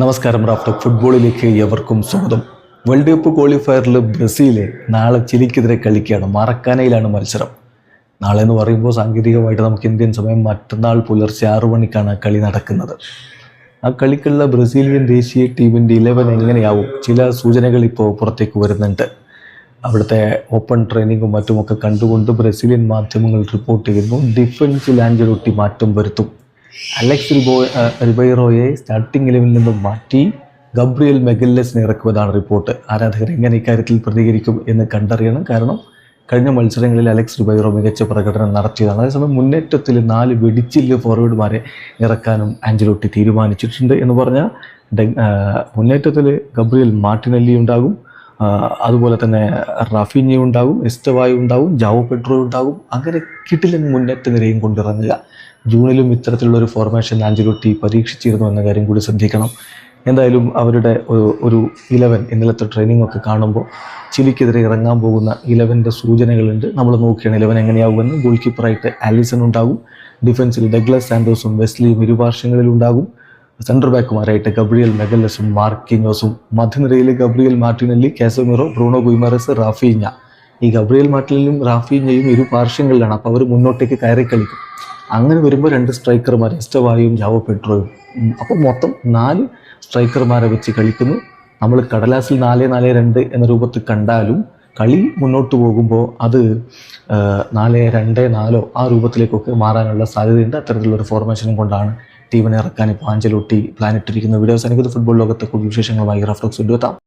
നമസ്കാരം റാഫ്റ്റർ ഫുട്ബോളിലേക്ക് എവർക്കും സ്വാഗതം. വേൾഡ് കപ്പ് ക്വാളിഫയറിൽ ബ്രസീൽ നാളെ ചിലിക്കെതിരെ കളിക്കുകയാണ് മറക്കാനയിലാണ് മത്സരം. നാളെ എന്ന് പറയുമ്പോൾ സാങ്കേതികമായിട്ട് നമുക്ക് ഇന്ത്യൻ സമയം മറ്റന്നാൾ പുലർച്ചെ ആറു മണിക്കാണ് കളി നടക്കുന്നത്. ആ കളിക്കുള്ള ബ്രസീലിയൻ ദേശീയ ടീമിന്റെ ഇലവൻ എങ്ങനെയാവും? ചില സൂചനകൾ ഇപ്പോൾ പുറത്തേക്ക് വരുന്നുണ്ട്. അവിടുത്തെ ഓപ്പൺ ട്രെയിനിങ്ങും മറ്റുമൊക്കെ കണ്ടുകൊണ്ട് ബ്രസീലിയൻ മാധ്യമങ്ങൾ റിപ്പോർട്ട് ചെയ്യുന്നു ഡിഫൻസിൽ ആഞ്ചലൊട്ടി മാറ്റം വരുത്തും. അലക്സ് റിബോ റിബൈറോയെ സ്റ്റാർട്ടിംഗ് ഇലവനിൽ നിന്ന് മാറ്റി ഗബ്രിയൽ മെഗല്ലസിനെ ഇറക്കുമെന്നാണ് റിപ്പോർട്ട്. ആരാധകർ എങ്ങനെ ഇക്കാര്യത്തിൽ പ്രതികരിക്കും എന്ന് കണ്ടറിയണം. കാരണം കഴിഞ്ഞ മത്സരങ്ങളിൽ അലക്സ് റിബൈറോ മികച്ച പ്രകടനം നടത്തിയതാണ്. അതേസമയം മുന്നേറ്റത്തിൽ നാല് വെടിച്ചില്ല് ഫോർവേഡുമാരെ ഇറക്കാനും ആഞ്ചലോട്ടി തീരുമാനിച്ചിട്ടുണ്ട് എന്ന് പറഞ്ഞാൽ മുന്നേറ്റത്തിൽ ഗബ്രിയൽ മാർട്ടിനല്ലി ഉണ്ടാകും. അതുപോലെ തന്നെ റഫീഞ്ഞ ഉണ്ടാവും എസ്റ്റവായു ഉണ്ടാവും ജാവോ പെട്രോ ഉണ്ടാവും. അങ്ങനെ കിട്ടിലും മുന്നേറ്റ നിരയും കൊണ്ടിറങ്ങുക. ജൂണിലും ഇത്തരത്തിലുള്ള ഒരു ഫോർമേഷൻ ആഞ്ചലോട്ടി പരീക്ഷിച്ചിരുന്നു എന്ന കാര്യം കൂടി ശ്രദ്ധിക്കണം. എന്തായാലും അവരുടെ ഒരു- ഒരു ഇലവൻ ഇന്നലത്തെ ട്രെയിനിങ് ഒക്കെ കാണുമ്പോൾ ചിലിക്കെതിരെ ഇറങ്ങാൻ പോകുന്ന ഇലവന്റെ സൂചനകളുണ്ട്. നമ്മൾ നോക്കിയാണ് ഇലവൻ എങ്ങനെയാവുമെന്ന്. ഗോൾ കീപ്പറായിട്ട് ആലിസൺ ഉണ്ടാകും. ഡിഫൻസിൽ ഡഗ്ലസ് സാൻഡോസും വെസ്ലിയും ഇരുപാർശ്വങ്ങളിൽ സെന്റർ ബാക്കുമാരായിട്ട് ഗബ്രിയൽ മെഗല്ലസും മാർക്കിനോസും മധ്യനിരയിൽ Gabriel Martinelli Casemiro Bruno Guimaraes Raphinha. ഈ ഗബ്രിയൽ മാർട്ടിനും റാഫീഞ്ഞയും ഇരു പാർശ്വങ്ങളിലാണ്. അപ്പോൾ അവർ മുന്നോട്ടേക്ക് കയറി കളിക്കും. അങ്ങനെ വരുമ്പോൾ രണ്ട് സ്ട്രൈക്കർമാർ എസ്റ്റവായും ജാവോ പെട്രോയും. അപ്പോൾ മൊത്തം നാല് സ്ട്രൈക്കർമാരെ വെച്ച് കളിക്കുന്നു. നമ്മൾ കടലാസിൽ നാല് നാല് രണ്ട് എന്ന രൂപത്തിൽ കണ്ടാലും കളി മുന്നോട്ട് പോകുമ്പോൾ അത് നാല് രണ്ട് നാലോ ആ രൂപത്തിലേക്കൊക്കെ മാറാനുള്ള സാധ്യതയുണ്ട്. അത്തരത്തിലുള്ള ഒരു ഫോർമേഷനും കൊണ്ടാണ് ടീമിനെ ഇറക്കാൻ ഇപ്പോൾ ആഞ്ചലോട്ടി പ്ലാനിട്ടിരിക്കുന്ന വീഡിയോസ് എനിക്ക് ഫുട്ബോൾ ലോകത്തെ കൂടുതൽ വിശേഷങ്ങളുമായി റഫ്ലോക്സ് എത്താം.